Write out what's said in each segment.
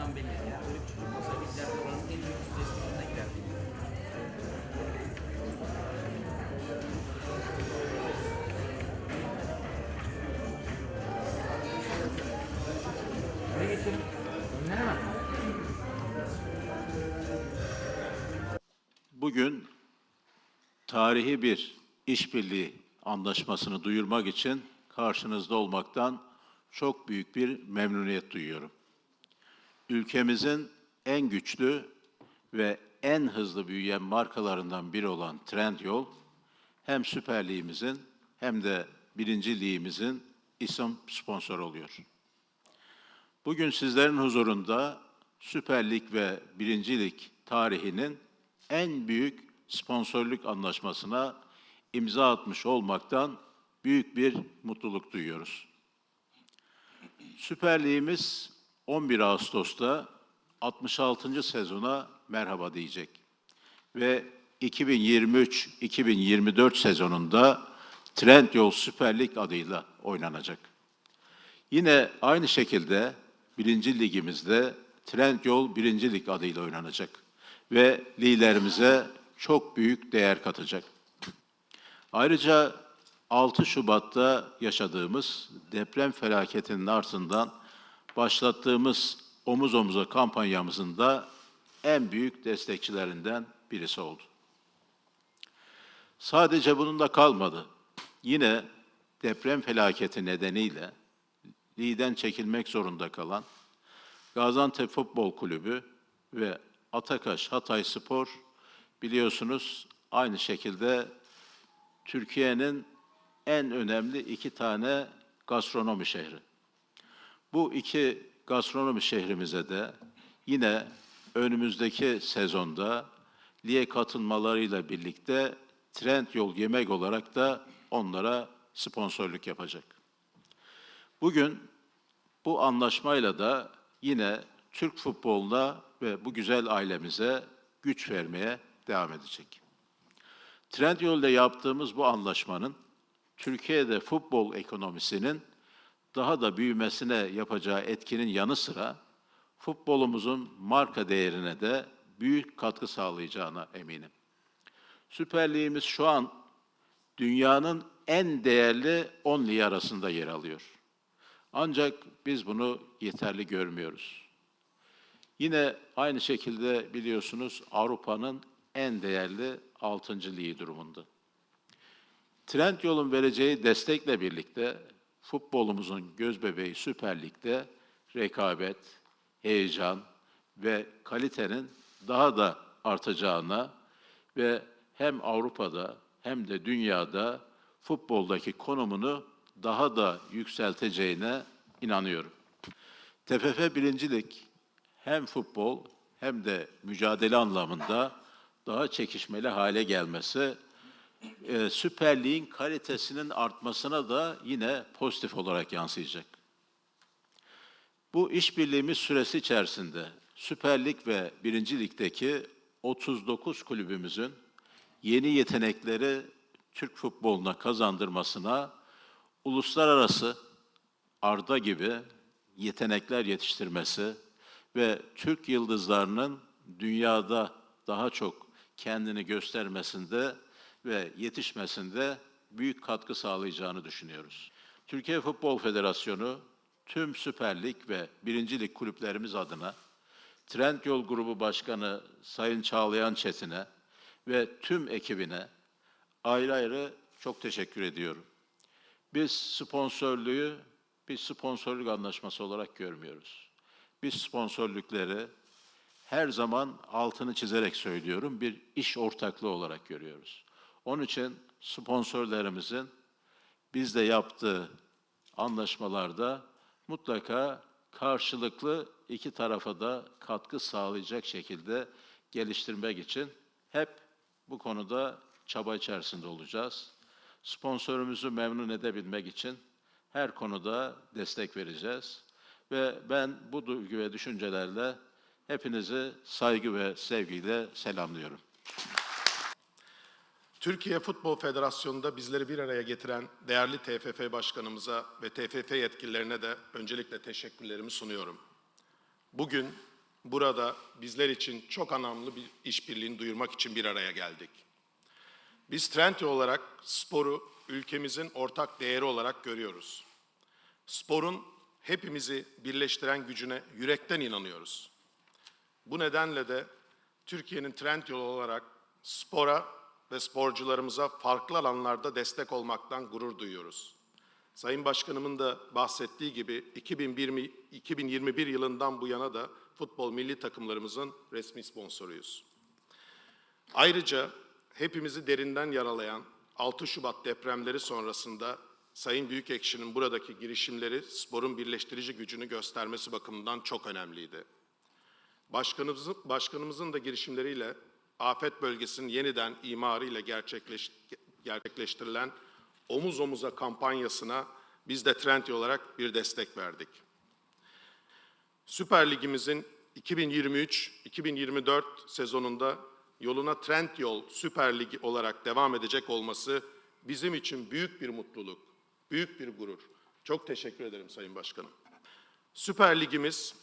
başından belli. Yani öyle bir çocuk olsa derbi oranın en büyük. Önlere bak. Bugün tarihi bir işbirliği anlaşmasını duyurmak için karşınızda olmaktan çok büyük bir memnuniyet duyuyorum. Ülkemizin en güçlü ve en hızlı büyüyen markalarından biri olan Trendyol, hem Süper Lig'imizin hem de Birinci Lig'imizin isim sponsoru oluyor. Bugün sizlerin huzurunda Süper Lig ve Birinci Lig tarihinin en büyük sponsorluk anlaşmasına imza atmış olmaktan büyük bir mutluluk duyuyoruz. Süper Lig'imiz 11 Ağustos'ta 66. sezona merhaba diyecek. Ve 2023-2024 sezonunda Trendyol Süper Lig adıyla oynanacak. Yine aynı şekilde birinci ligimizde Trendyol birinci lig adıyla oynanacak ve liglerimize çok büyük değer katacak. Ayrıca 6 Şubat'ta yaşadığımız deprem felaketinin ardından başlattığımız omuz omuza kampanyamızın da en büyük destekçilerinden birisi oldu. Sadece bununla kalmadı. Yine deprem felaketi nedeniyle ligden çekilmek zorunda kalan Gaziantep Futbol Kulübü ve Atakaş Hatay Spor biliyorsunuz aynı şekilde Türkiye'nin en önemli iki tane gastronomi şehri. Bu iki gastronomi şehrimize de yine önümüzdeki sezonda lige katılmalarıyla birlikte Trendyol Yemek olarak da onlara sponsorluk yapacak. Bugün bu anlaşmayla da yine Türk futboluna ve bu güzel ailemize güç vermeye devam edecek. Trendyol ile yaptığımız bu anlaşmanın Türkiye'de futbol ekonomisinin daha da büyümesine yapacağı etkinin yanı sıra futbolumuzun marka değerine de büyük katkı sağlayacağına eminim. Süper Ligimiz şu an dünyanın en değerli 10 ligi arasında yer alıyor. Ancak biz bunu yeterli görmüyoruz. Yine aynı şekilde biliyorsunuz Avrupa'nın en değerli 6. ligi durumunda. Trendyol'un vereceği destekle birlikte futbolumuzun gözbebeği Süper Lig'de rekabet, heyecan ve kalitenin daha da artacağına ve hem Avrupa'da hem de dünyada futboldaki konumunu daha da yükselteceğine inanıyorum. TFF birincilik hem futbol hem de mücadele anlamında daha çekişmeli hale gelmesi e, Süper kalitesinin artmasına da yine pozitif olarak yansıyacak. Bu işbirliğimiz süresi içerisinde Süper Lig ve Birinci Lig'deki 39 kulübümüzün yeni yetenekleri Türk futboluna kazandırmasına uluslararası Arda gibi yetenekler yetiştirmesi ve Türk yıldızlarının dünyada daha çok kendini göstermesinde ve yetişmesinde büyük katkı sağlayacağını düşünüyoruz. Türkiye Futbol Federasyonu tüm Süper Lig ve Birinci Lig kulüplerimiz adına Trendyol Grubu Başkanı Sayın Çağlayan Çetin'e ve tüm ekibine ayrı ayrı çok teşekkür ediyorum. Biz sponsorluğu bir sponsorluk anlaşması olarak görmüyoruz. Biz sponsorlukları her zaman altını çizerek söylüyorum bir iş ortaklığı olarak görüyoruz. Onun için sponsorlarımızın bizle yaptığı anlaşmalarda mutlaka karşılıklı iki tarafa da katkı sağlayacak şekilde geliştirmek için hep bu konuda çaba içerisinde olacağız. Sponsorumuzu memnun edebilmek için her konuda destek vereceğiz. Ve ben bu duygu ve düşüncelerle hepinizi saygı ve sevgiyle selamlıyorum. Türkiye Futbol Federasyonu'nda bizleri bir araya getiren değerli TFF Başkanımıza ve TFF yetkililerine de öncelikle teşekkürlerimi sunuyorum. Bugün burada bizler için çok anlamlı bir işbirliğini duyurmak için bir araya geldik. Biz Trendyol olarak sporu ülkemizin ortak değeri olarak görüyoruz. Sporun hepimizi birleştiren gücüne yürekten inanıyoruz. Bu nedenle de Türkiye'nin Trendyol olarak spora ve sporcularımıza farklı alanlarda destek olmaktan gurur duyuyoruz. Sayın Başkanımın da bahsettiği gibi 2020, 2021 yılından bu yana da futbol milli takımlarımızın resmi sponsoruyuz. Ayrıca hepimizi derinden yaralayan 6 Şubat depremleri sonrasında Sayın Büyükekşi'nin buradaki girişimleri sporun birleştirici gücünü göstermesi bakımından çok önemliydi. Başkanımızın, başkanımızın da girişimleriyle afet bölgesinin yeniden imarı ile gerçekleş, gerçekleştirilen omuz omuza kampanyasına biz de Trendyol olarak bir destek verdik. Süper Ligimizin 2023-2024 sezonunda yoluna Trendyol Süper Ligi olarak devam edecek olması bizim için büyük bir mutluluk, büyük bir gurur. Çok teşekkür ederim Sayın Başkanım. Süper Ligimiz,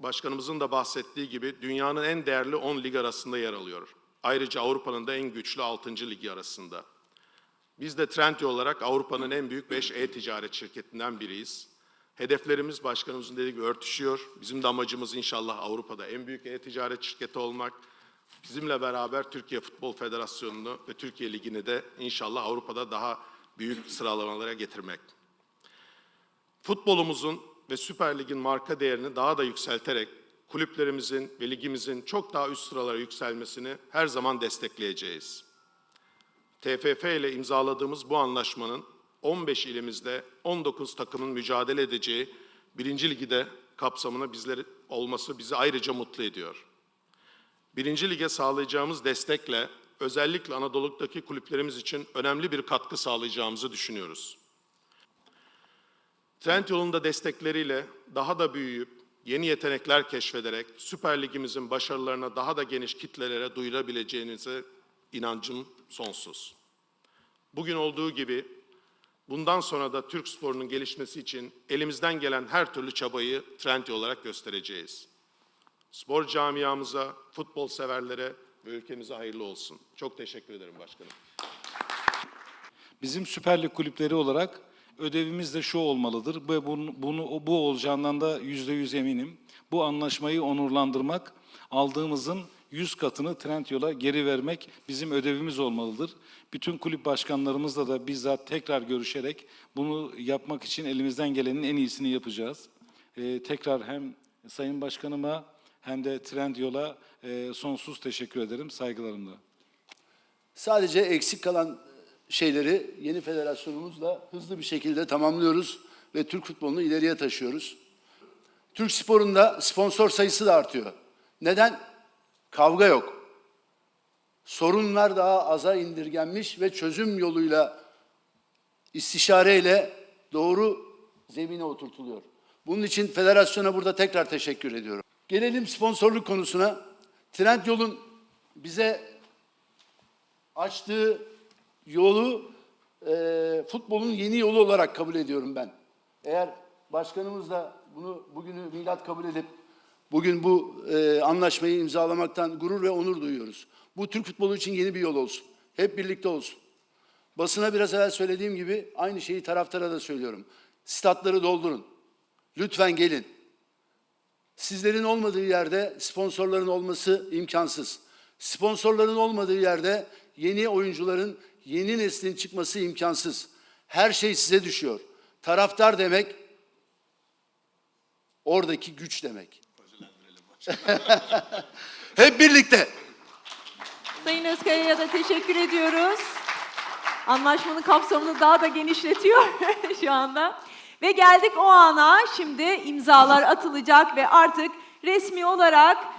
başkanımızın da bahsettiği gibi dünyanın en değerli 10 lig arasında yer alıyor. Ayrıca Avrupa'nın da en güçlü 6. ligi arasında. Biz de Trendyol olarak Avrupa'nın en büyük 5 e-ticaret şirketinden biriyiz. Hedeflerimiz başkanımızın dediği gibi örtüşüyor. Bizim de amacımız inşallah Avrupa'da en büyük e-ticaret şirketi olmak. Bizimle beraber Türkiye Futbol Federasyonu'nu ve Türkiye Ligi'ni de inşallah Avrupa'da daha büyük sıralamalara getirmek. Futbolumuzun ve Süper Lig'in marka değerini daha da yükselterek kulüplerimizin ve ligimizin çok daha üst sıralara yükselmesini her zaman destekleyeceğiz. TFF ile imzaladığımız bu anlaşmanın 15 ilimizde 19 takımın mücadele edeceği birinci ligi de kapsamına bizleri olması bizi ayrıca mutlu ediyor. Birinci lige sağlayacağımız destekle özellikle Anadolu'daki kulüplerimiz için önemli bir katkı sağlayacağımızı düşünüyoruz. Trendyol'un da destekleriyle daha da büyüyüp yeni yetenekler keşfederek Süper Ligimizin başarılarına daha da geniş kitlelere duyurabileceğinize inancım sonsuz. Bugün olduğu gibi bundan sonra da Türk sporunun gelişmesi için elimizden gelen her türlü çabayı Trendyol olarak göstereceğiz. Spor camiamıza, futbol severlere ve ülkemize hayırlı olsun. Çok teşekkür ederim başkanım. Bizim Süper Lig kulüpleri olarak ödevimiz de şu olmalıdır ve bunu, bunu bu olacağından da yüzde yüz eminim. Bu anlaşmayı onurlandırmak, aldığımızın yüz katını Trendyol'a geri vermek bizim ödevimiz olmalıdır. Bütün kulüp başkanlarımızla da bizzat tekrar görüşerek bunu yapmak için elimizden gelenin en iyisini yapacağız. Ee, tekrar hem Sayın Başkanıma hem de Trendyol'a e, sonsuz teşekkür ederim saygılarımla. Sadece eksik kalan şeyleri yeni federasyonumuzla hızlı bir şekilde tamamlıyoruz ve Türk futbolunu ileriye taşıyoruz. Türk sporunda sponsor sayısı da artıyor. Neden? Kavga yok. Sorunlar daha aza indirgenmiş ve çözüm yoluyla istişareyle doğru zemine oturtuluyor. Bunun için federasyona burada tekrar teşekkür ediyorum. Gelelim sponsorluk konusuna. Trendyol'un bize açtığı yolu e, futbolun yeni yolu olarak kabul ediyorum ben. Eğer başkanımız da bunu bugünü milat kabul edip bugün bu e, anlaşmayı imzalamaktan gurur ve onur duyuyoruz. Bu Türk futbolu için yeni bir yol olsun. Hep birlikte olsun. Basına biraz evvel söylediğim gibi aynı şeyi taraftara da söylüyorum. Statları doldurun. Lütfen gelin. Sizlerin olmadığı yerde sponsorların olması imkansız. Sponsorların olmadığı yerde yeni oyuncuların, yeni neslin çıkması imkansız. Her şey size düşüyor. Taraftar demek oradaki güç demek. Hep birlikte. Sayın Özkaya'ya da teşekkür ediyoruz. Anlaşmanın kapsamını daha da genişletiyor şu anda. Ve geldik o ana. Şimdi imzalar atılacak ve artık resmi olarak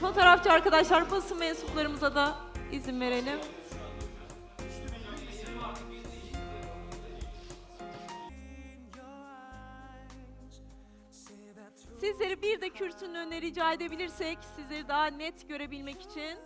Fotoğrafçı arkadaşlar basın mensuplarımıza da izin verelim. Sizleri bir de kürsünün önüne rica edebilirsek sizleri daha net görebilmek için.